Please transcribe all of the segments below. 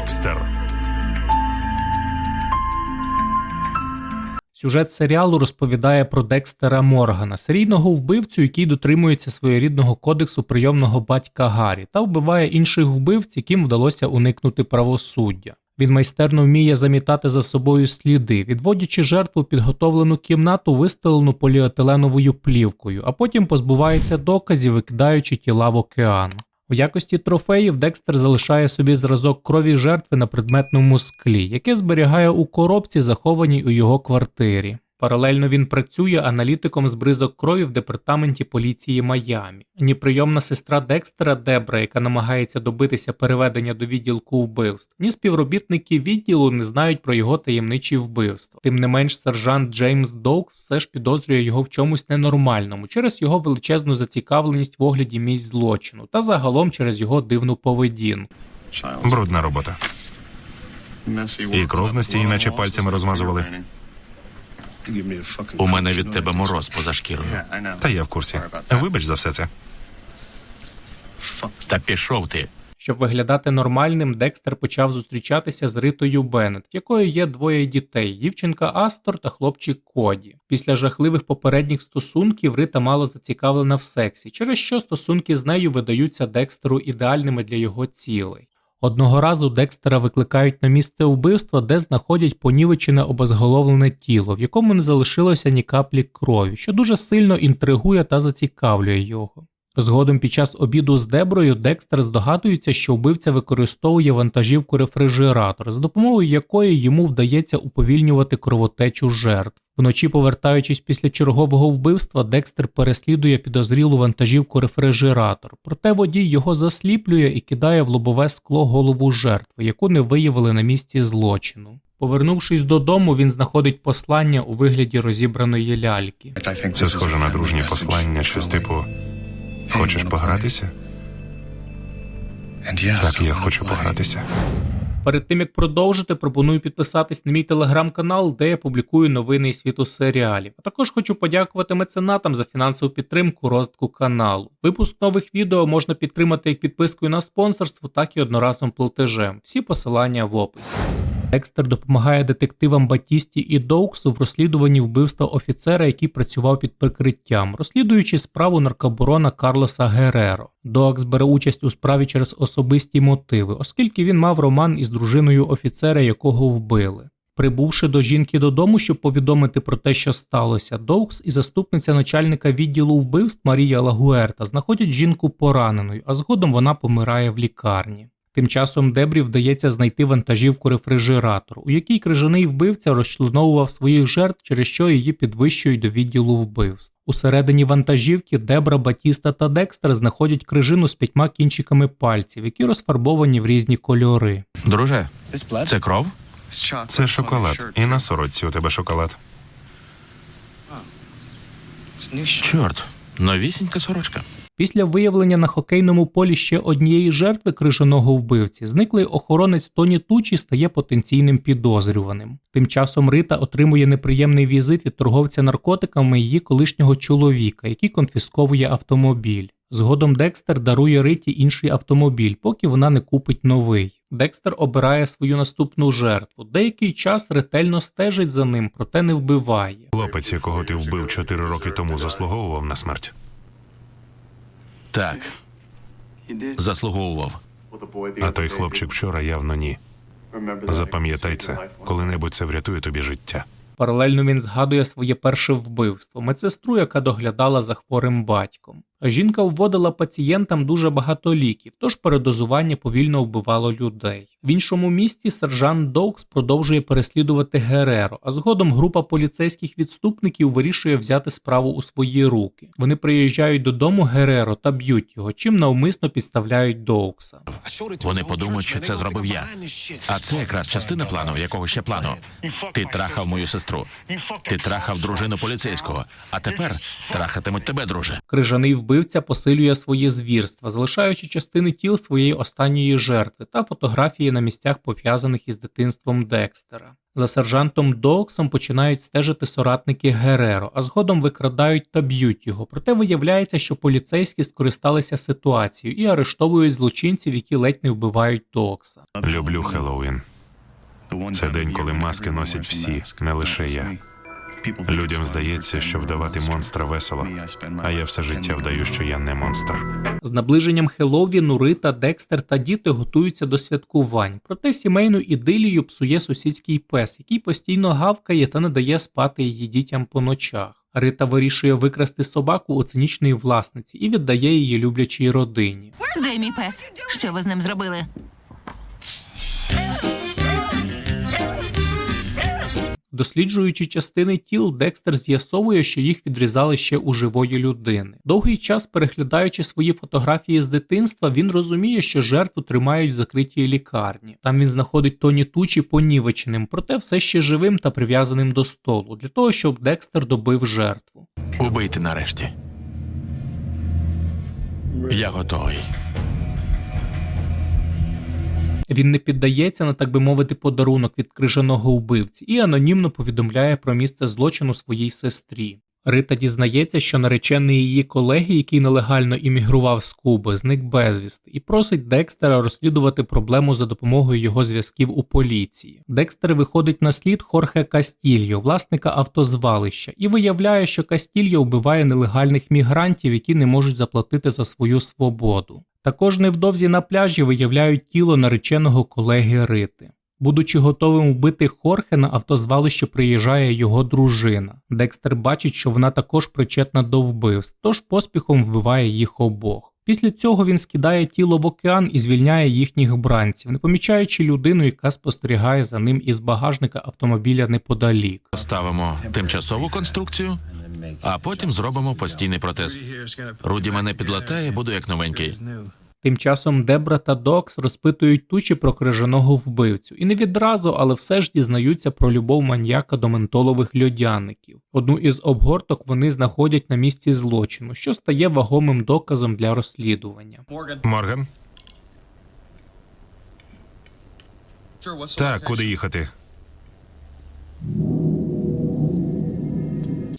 Декстер. Сюжет серіалу розповідає про Декстера Моргана, серійного вбивцю, який дотримується своєрідного кодексу прийомного батька Гаррі, та вбиває інших вбивць, яким вдалося уникнути правосуддя. Він майстерно вміє замітати за собою сліди, відводячи жертву підготовлену кімнату, вистелену поліетиленовою плівкою, а потім позбувається доказів, викидаючи тіла в океан. У якості трофеїв Декстер залишає собі зразок крові жертви на предметному склі, яке зберігає у коробці, захованій у його квартирі. Паралельно він працює аналітиком з бризок крові в департаменті поліції Майамі. Ні прийомна сестра Декстера Дебра, яка намагається добитися переведення до відділку вбивств, ні співробітники відділу не знають про його таємничі вбивства. Тим не менш, сержант Джеймс Доукс все ж підозрює його в чомусь ненормальному через його величезну зацікавленість в огляді місць злочину та загалом через його дивну поведінку. Брудна робота. І кров на стіні, наче пальцями розмазували. У мене від тебе мороз поза шкірою. Та я в курсі. Вибач за все це. Та пішов ти. Щоб виглядати нормальним, Декстер почав зустрічатися з Ритою Беннет, в якої є двоє дітей: дівчинка Астор та хлопчик Коді. Після жахливих попередніх стосунків Рита мало зацікавлена в сексі, через що стосунки з нею видаються Декстеру ідеальними для його цілей. Одного разу Декстера викликають на місце вбивства, де знаходять понівечене обезголовлене тіло, в якому не залишилося ні каплі крові, що дуже сильно інтригує та зацікавлює його. Згодом під час обіду з Деброю Декстер здогадується, що вбивця використовує вантажівку рефрижератор, за допомогою якої йому вдається уповільнювати кровотечу жертв. Вночі, повертаючись після чергового вбивства, Декстер переслідує підозрілу вантажівку рефрижератор, проте водій його засліплює і кидає в лобове скло голову жертви, яку не виявили на місці злочину. Повернувшись додому, він знаходить послання у вигляді розібраної ляльки. Це схоже на дружнє послання, щось типу. Хочеш погратися? Так, я хочу погратися. Перед тим як продовжити, пропоную підписатись на мій телеграм-канал, де я публікую новини із світу серіалів. А також хочу подякувати меценатам за фінансову підтримку розвитку каналу. Випуск нових відео можна підтримати як підпискою на спонсорство, так і одноразовим платежем. Всі посилання в описі. Декстер допомагає детективам Батісті і Доуксу в розслідуванні вбивства офіцера, який працював під прикриттям, розслідуючи справу наркоборона Карлоса Гереро. Доакс бере участь у справі через особисті мотиви, оскільки він мав роман із дружиною офіцера, якого вбили. Прибувши до жінки додому, щоб повідомити про те, що сталося, Доукс і заступниця начальника відділу вбивств Марія Лагуерта знаходять жінку пораненою, а згодом вона помирає в лікарні. Тим часом Дебрі вдається знайти вантажівку рефрижератор, у якій крижаний вбивця розчленовував своїх жертв, через що її підвищують до відділу вбивств. Усередині вантажівки Дебра, Батіста та Декстер знаходять крижину з п'ятьма кінчиками пальців, які розфарбовані в різні кольори. Друже, це кров? Це шоколад. І на сорочці у тебе шоколад. Чорт, новісінька сорочка. Після виявлення на хокейному полі ще однієї жертви крижаного вбивці, зниклий охоронець Тоні Тучі стає потенційним підозрюваним. Тим часом Рита отримує неприємний візит від торговця наркотиками її колишнього чоловіка, який конфісковує автомобіль. Згодом Декстер дарує Риті інший автомобіль, поки вона не купить новий. Декстер обирає свою наступну жертву. Деякий час ретельно стежить за ним, проте не вбиває. Хлопець, якого ти вбив чотири роки тому, заслуговував на смерть. Так, заслуговував. А той хлопчик вчора явно ні. Запам'ятай це. Коли-небудь це врятує тобі життя. Паралельно він згадує своє перше вбивство медсестру, яка доглядала за хворим батьком. Жінка вводила пацієнтам дуже багато ліків, тож передозування повільно вбивало людей. В іншому місті сержант Доукс продовжує переслідувати Гереро, а згодом група поліцейських відступників вирішує взяти справу у свої руки. Вони приїжджають додому Гереро та б'ють його, чим навмисно підставляють Доукса. Вони подумають, що це зробив я. А це якраз частина плану, якого ще плану. Ти трахав мою сестру. Ти трахав дружину поліцейського. А тепер трахатимуть тебе, друже. Крижаний вбивця посилює свої звірства, залишаючи частини тіл своєї останньої жертви та фотографії на місцях пов'язаних із дитинством Декстера. За сержантом Доуксом починають стежити соратники Гереро, а згодом викрадають та б'ють його. Проте виявляється, що поліцейські скористалися ситуацією і арештовують злочинців, які ледь не вбивають Доукса. Люблю Хеллоуін. Це день, коли маски носять всі, не лише я. Людям здається, що вдавати монстра весело, а я все життя вдаю, що я не монстр. З наближенням Хеллоуіну Рита, Декстер та діти готуються до святкувань. Проте сімейну ідилію псує сусідський пес, який постійно гавкає та не дає спати її дітям по ночах. Рита вирішує викрасти собаку у цинічної власниці і віддає її люблячій родині. Де мій пес? Що ви з ним зробили? Досліджуючи частини тіл, Декстер з'ясовує, що їх відрізали ще у живої людини. Довгий час переглядаючи свої фотографії з дитинства, він розуміє, що жертву тримають в закритій лікарні. Там він знаходить Тоні Тучі понівеченим, проте все ще живим та прив'язаним до столу, для того, щоб Декстер добив жертву. Убийте нарешті. Я готовий. Він не піддається на так би мовити подарунок від крижаного вбивці і анонімно повідомляє про місце злочину своїй сестрі. Рита дізнається, що наречений її колеги, який нелегально іммігрував з Куби, зник безвісти, і просить Декстера розслідувати проблему за допомогою його зв'язків у поліції. Декстер виходить на слід Хорхе Кастільо, власника автозвалища, і виявляє, що Кастільо вбиває нелегальних мігрантів, які не можуть заплатити за свою свободу. Також невдовзі на пляжі виявляють тіло нареченого колеги Рити. Будучи готовим вбити Хорхе, на автозвалище приїжджає його дружина. Декстер бачить, що вона також причетна до вбивств, тож поспіхом вбиває їх обох. Після цього він скидає тіло в океан і звільняє їхніх бранців, не помічаючи людину, яка спостерігає за ним із багажника автомобіля неподалік. Поставимо тимчасову конструкцію, а потім зробимо постійний протез. Руді мене підлатає, буду як новенький. Тим часом Дебра та Докс розпитують тучі про крижаного вбивцю і не відразу, але все ж дізнаються про любов маньяка до ментолових льодяників. Одну із обгорток вони знаходять на місці злочину, що стає вагомим доказом для розслідування. Морган? Так, куди їхати?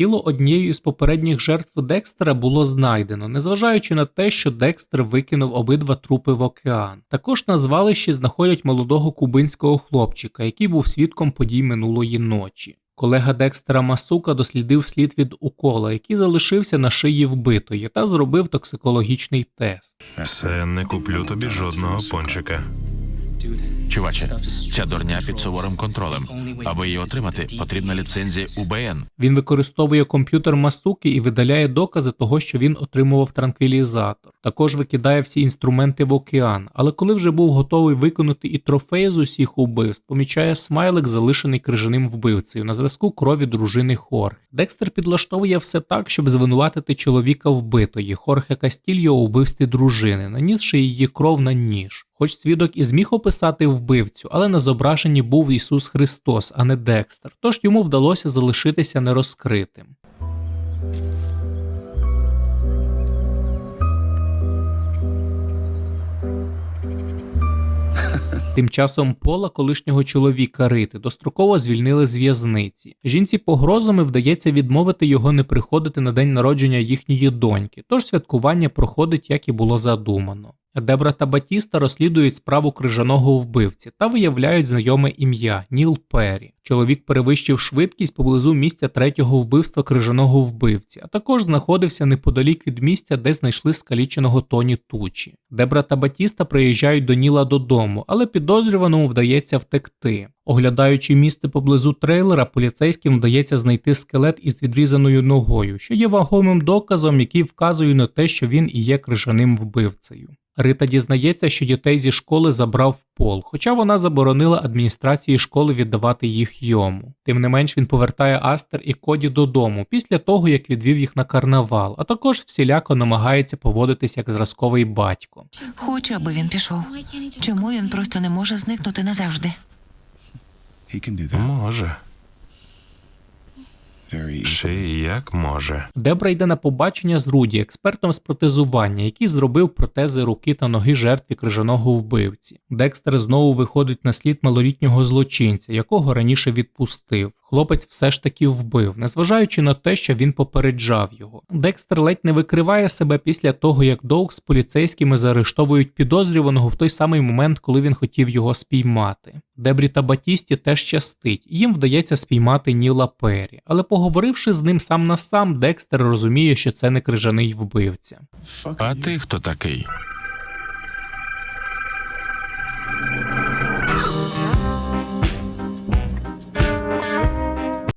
Тіло однієї із попередніх жертв Декстера було знайдено, незважаючи на те, що Декстер викинув обидва трупи в океан. Також на звалищі знаходять молодого кубинського хлопчика, який був свідком подій минулої ночі. Колега Декстера Масука дослідив слід від укола, який залишився на шиї вбитої, та зробив токсикологічний тест. Все, не куплю тобі жодного пончика. Чуваче, ця дурня під суворим контролем. Аби її отримати, потрібна ліцензія УБН. Він використовує комп'ютер Масуки і видаляє докази того, що він отримував транквілізатор. Також викидає всі інструменти в океан, але коли вже був готовий виконати і трофеї з усіх убивств, помічає смайлик, залишений крижаним вбивцею на зразку крові дружини Хорхе. Декстер підлаштовує все так, щоб звинуватити чоловіка вбитої Хорхе Кастільо у вбивстві дружини, нанісши її кров на ніж. Хоч свідок і зміг описати вбивцю, але на зображенні був Ісус Христос, а не Декстер, тож йому вдалося залишитися нерозкритим. Тим часом Пола, колишнього чоловіка Рити, достроково звільнили з в'язниці. Жінці погрозами вдається відмовити його не приходити на день народження їхньої доньки, тож святкування проходить, як і було задумано. Дебра та Батіста розслідують справу крижаного вбивці та виявляють знайоме ім'я Ніл Перрі. Чоловік перевищив швидкість поблизу місця третього вбивства крижаного вбивці, а також знаходився неподалік від місця, де знайшли скаліченого Тоні Тучі. Дебра та Батіста приїжджають до Ніла додому, але підозрюваному вдається втекти. Оглядаючи місце поблизу трейлера, поліцейським вдається знайти скелет із відрізаною ногою, що є вагомим доказом, який вказує на те, що він і є крижаним вбивцею. Рита дізнається, що дітей зі школи забрав Пол, хоча вона заборонила адміністрації школи віддавати їх йому. Тим не менш він повертає Астер і Коді додому після того, як відвів їх на карнавал, а також всіляко намагається поводитись як зразковий батько. Хочу, аби він пішов. Чому він просто не може зникнути назавжди? Може. Ще як може. Дебра йде на побачення з Руді, експертом з протезування, який зробив протези руки та ноги жертві крижаного вбивці. Декстер знову виходить на слід малолітнього злочинця, якого раніше відпустив. Хлопець все ж таки вбив, незважаючи на те, що він попереджав його. Декстер ледь не викриває себе після того, як Доук з поліцейськими заарештовують підозрюваного в той самий момент, коли він хотів його спіймати. Дебрі та Батісті теж щастить, їм вдається спіймати Ніла Пері, але поговоривши з ним сам на сам, Декстер розуміє, що це не крижаний вбивця. А ти хто такий?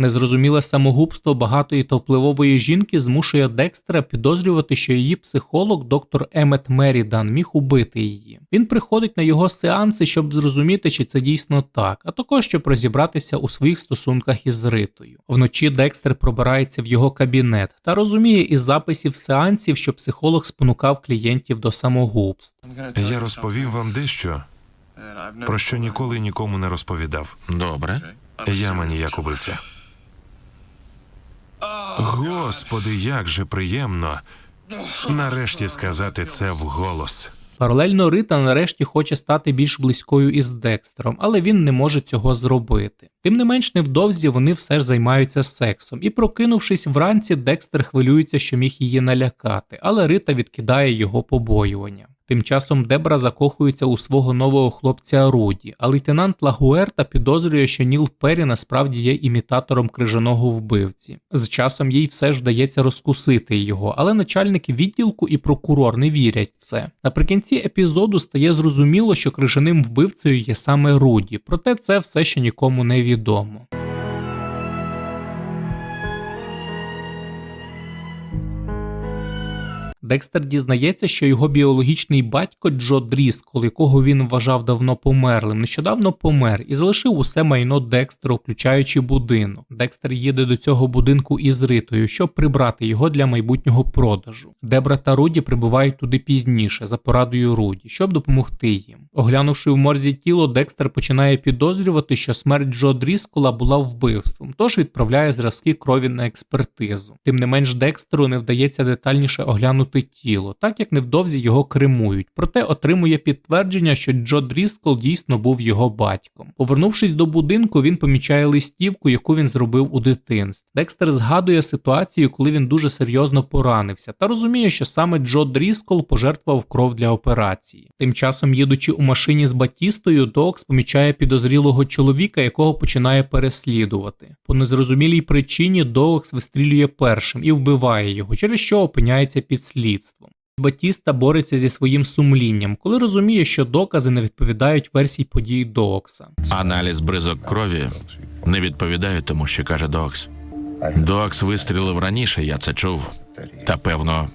Незрозуміле самогубство багатої та впливової жінки змушує Декстера підозрювати, що її психолог, доктор Емет Мерідан, міг убити її. Він приходить на його сеанси, щоб зрозуміти, чи це дійсно так, а також щоб розібратися у своїх стосунках із Ритою. Вночі Декстер пробирається в його кабінет та розуміє із записів сеансів, що психолог спонукав клієнтів до самогубств. Я розповім вам дещо, про що ніколи нікому не розповідав. Добре. Я маніяк убивця. Господи, як же приємно нарешті сказати це вголос. Паралельно Рита нарешті хоче стати більш близькою із Декстером, але він не може цього зробити. Тим не менш, невдовзі вони все ж займаються сексом, і, прокинувшись вранці, Декстер хвилюється, що міг її налякати, але Рита відкидає його побоювання. Тим часом Дебра закохується у свого нового хлопця Руді, а лейтенант Лагуерта підозрює, що Ніл Пері насправді є імітатором крижаного вбивці. З часом їй все ж вдається розкусити його, але начальник відділку і прокурор не вірять в це. Наприкінці епізоду стає зрозуміло, що крижаним вбивцею є саме Руді, проте це все ще нікому не відомо. Декстер дізнається, що його біологічний батько Джо Дріскол, якого він вважав давно померлим, нещодавно помер і залишив усе майно Декстеру, включаючи будинок. Декстер їде до цього будинку із Ритою, щоб прибрати його для майбутнього продажу. Дебра та Руді прибувають туди пізніше за порадою Руді, щоб допомогти їм. Оглянувши в морзі тіло, Декстер починає підозрювати, що смерть Джо Дріскола була вбивством, тож відправляє зразки крові на експертизу. Тим не менш, Декстеру не вдається детальніше оглянути тіло, так як невдовзі його кремують, проте отримує підтвердження, що Джо Дріскол дійсно був його батьком. Повернувшись до будинку, він помічає листівку, яку він зробив у дитинстві. Декстер згадує ситуацію, коли він дуже серйозно поранився, та розуміє, що саме Джо Дріскол пожертвував кров для операції. Тим часом, їдучи у машині з Батістою, Докс помічає підозрілого чоловіка, якого починає переслідувати. По незрозумілій причині Доокс вистрілює першим і вбиває його, через що опиняється під слідством. Батіста бореться зі своїм сумлінням, коли розуміє, що докази не відповідають версії подій Доокса. Аналіз бризок крові не відповідає тому, що каже Докс. Докс вистрілив раніше, я це чув. Та певно,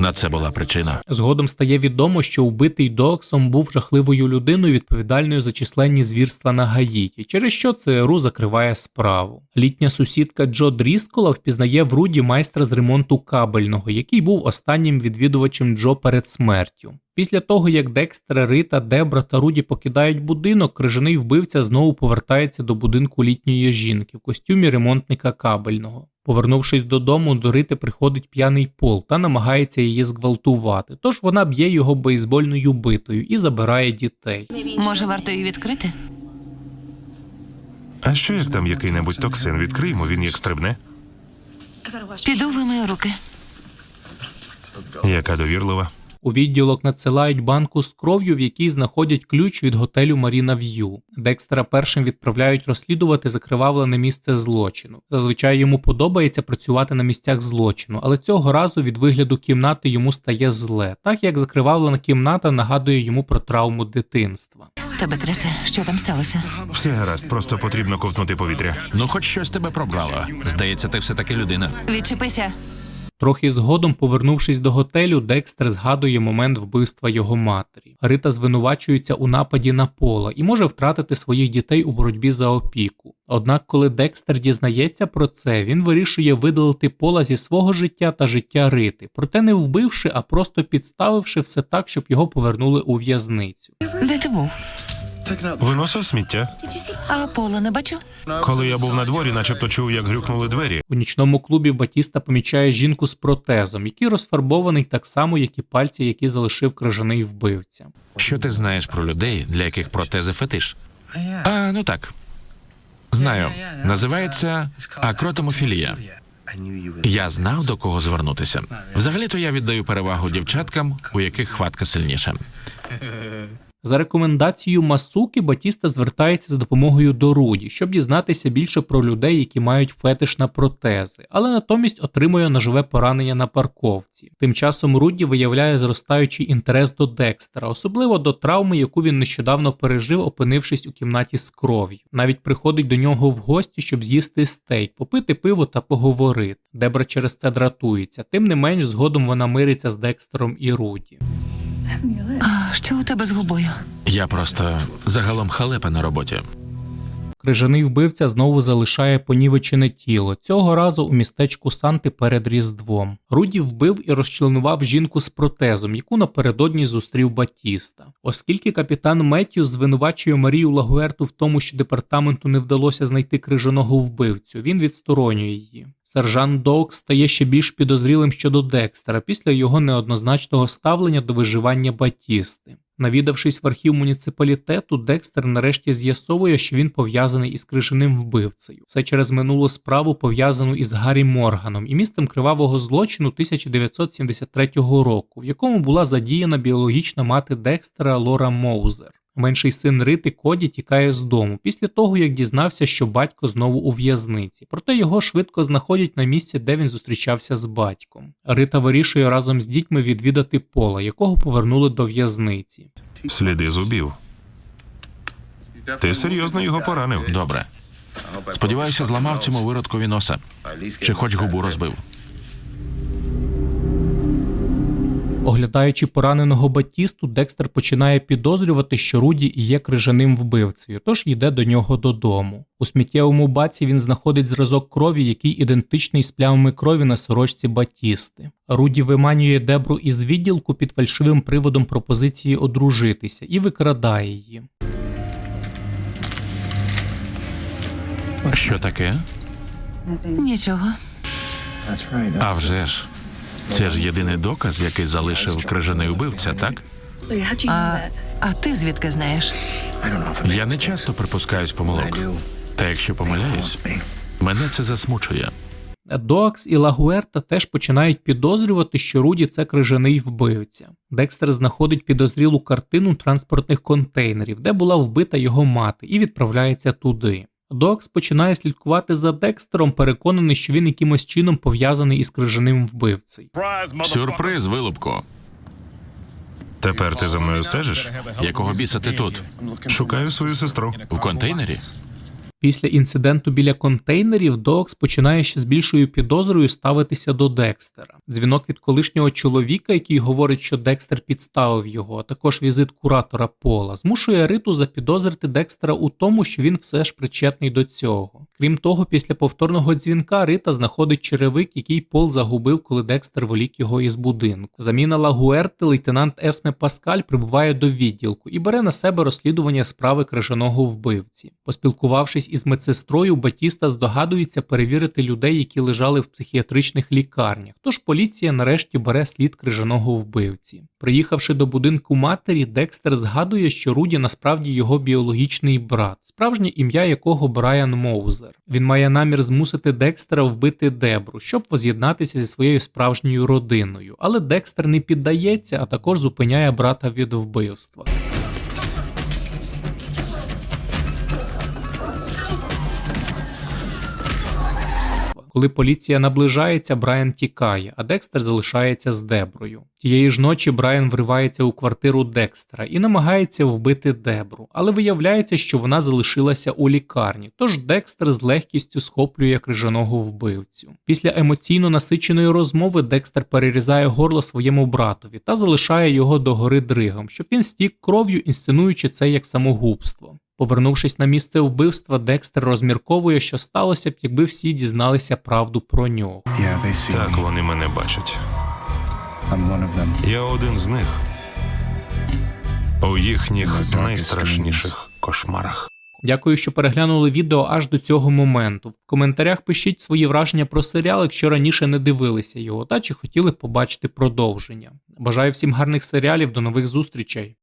на це була причина. Згодом стає відомо, що вбитий Дооксом був жахливою людиною, відповідальною за численні звірства на Гаїті, через що ЦРУ закриває справу. Літня сусідка Джо Дріскола впізнає в Руді майстра з ремонту кабельного, який був останнім відвідувачем Джо перед смертю. Після того, як Декстер, Рита, Дебра та Руді покидають будинок, крижаний вбивця знову повертається до будинку літньої жінки в костюмі ремонтника кабельного. Повернувшись додому, до Рити приходить п'яний пол та намагається її зґвалтувати, тож вона б'є його бейсбольною битою і забирає дітей. Може, варто її відкрити? А що як там який-небудь токсин відкриємо, він як стрибне? Піду вимию руки. Яка довірлива. У відділок надсилають банку з кров'ю, в якій знаходять ключ від готелю Маріна В'ю. Декстера першим відправляють розслідувати закривавлене місце злочину. Зазвичай йому подобається працювати на місцях злочину, але цього разу від вигляду кімнати йому стає зле, так як закривавлена кімната нагадує йому про травму дитинства. Тебе трясе, що там сталося? Все гаразд, просто потрібно ковтнути повітря. Ну, хоч щось тебе пробрало. Здається, ти все таки людина. Відчепися. Трохи згодом, повернувшись до готелю, Декстер згадує момент вбивства його матері. Рита звинувачується у нападі на пола і може втратити своїх дітей у боротьбі за опіку. Однак, коли Декстер дізнається про це, він вирішує видалити пола зі свого життя та життя Рити, проте не вбивши, а просто підставивши все так, щоб його повернули у в'язницю. Де ти був? Виносив сміття. А Пола не бачив? Коли я був на дворі, начебто чув, як грюкнули двері. У нічному клубі Батіста помічає жінку з протезом, який розфарбований так само, як і пальці, які залишив крижаний вбивця. Що ти знаєш про людей, для яких протези фетиш? А, ну так. Знаю. Називається акротомофілія. Я знав, до кого звернутися. Взагалі-то я віддаю перевагу дівчаткам, у яких хватка сильніша. За рекомендацією Масуки Батіста звертається за допомогою до Руді, щоб дізнатися більше про людей, які мають фетиш на протези, але натомість отримує ножове поранення на парковці. Тим часом Руді виявляє зростаючий інтерес до Декстера, особливо до травми, яку він нещодавно пережив, опинившись у кімнаті з кров'ю. Навіть приходить до нього в гості, щоб з'їсти стейк, попити пиво та поговорити. Дебра через це дратується. Тим не менш, згодом вона мириться з Декстером і Руді. А що у тебе з губою? Я просто загалом халепа на роботі. Крижаний вбивця знову залишає понівечене тіло, цього разу у містечку Санти перед Різдвом. Руді вбив і розчленував жінку з протезом, яку напередодні зустрів Батіста. Оскільки капітан Меттю звинувачує Марію Лагуерту в тому, що департаменту не вдалося знайти крижаного вбивцю, він відсторонює її. Сержант Доукс стає ще більш підозрілим щодо Декстера після його неоднозначного ставлення до виживання Батісти. Навідавшись в архів муніципалітету, Декстер нарешті з'ясовує, що він пов'язаний із крижаним вбивцею. Все через минулу справу пов'язану із Гаррі Морганом і містом кривавого злочину 1973 року, в якому була задіяна біологічна мати Декстера Лора Моузер. Менший син Рити Коді тікає з дому після того, як дізнався, що батько знову у в'язниці. Проте його швидко знаходять на місці, де він зустрічався з батьком. Рита вирішує разом з дітьми відвідати пола, якого повернули до в'язниці. Сліди зубів. Ти серйозно його поранив. Добре. Сподіваюся, зламав цьому виродкові носа. Чи хоч губу розбив. Оглядаючи пораненого Батісту, Декстер починає підозрювати, що Руді є крижаним вбивцею, тож йде до нього додому. У сміттєвому баці він знаходить зразок крові, який ідентичний з плямами крові на сорочці Батісти. Руді виманює Дебру із відділку під фальшивим приводом пропозиції одружитися і викрадає її. Що таке? Нічого. А вже ж. Це ж єдиний доказ, який залишив крижаний убивця, так? А, а ти звідки знаєш? Я не часто припускаюсь помилок. Та якщо помиляюсь, мене це засмучує. Доакс і Лагуерта теж починають підозрювати, що Руді це крижаний вбивця. Декстер знаходить підозрілу картину транспортних контейнерів, де була вбита його мати, і відправляється туди. Доакс починає слідкувати за Декстером, переконаний, що він якимось чином пов'язаний із крижаним вбивцею. Сюрприз, вилупко. Тепер ти за мною стежиш? Якого біса ти тут? Шукаю свою сестру. В контейнері? Після інциденту біля контейнерів Докс починає ще з більшою підозрою ставитися до Декстера. Дзвінок від колишнього чоловіка, який говорить, що Декстер підставив його, а також візит куратора Пола, змушує Риту запідозрити Декстера у тому, що він все ж причетний до цього. Крім того, після повторного дзвінка Рита знаходить черевик, який Пол загубив, коли Декстер волік його із будинку. Заміна Лагуерти лейтенант Есме Паскаль прибуває до відділку і бере на себе розслідування справи крижаного вбивці. Поспілкувавшись із медсестрою, Батіста здогадується перевірити людей, які лежали в психіатричних лікарнях. Тож поліція нарешті бере слід крижаного вбивці. Приїхавши до будинку матері, Декстер згадує, що Руді насправді його біологічний брат, справжнє ім'я якого Брайан Моузер. Він має намір змусити Декстера вбити Дебру, щоб воз'єднатися зі своєю справжньою родиною. Але Декстер не піддається, а також зупиняє брата від вбивства. Коли поліція наближається, Брайан тікає, а Декстер залишається з Деброю. Тієї ж ночі Брайан вривається у квартиру Декстера і намагається вбити Дебру, але виявляється, що вона залишилася у лікарні, тож Декстер з легкістю схоплює крижаного вбивцю. Після емоційно насиченої розмови Декстер перерізає горло своєму братові та залишає його догори дригом, щоб він стік кров'ю, інсценуючи це як самогубство. Повернувшись на місце вбивства, Декстер розмірковує, що сталося б, якби всі дізналися правду про нього. Так вони мене бачать. Я один з них. У їхніх найстрашніших. кошмарах. Дякую, що переглянули відео аж до цього моменту. В коментарях пишіть свої враження про серіал, якщо раніше не дивилися його, та чи хотіли побачити продовження. Бажаю всім гарних серіалів, до нових зустрічей.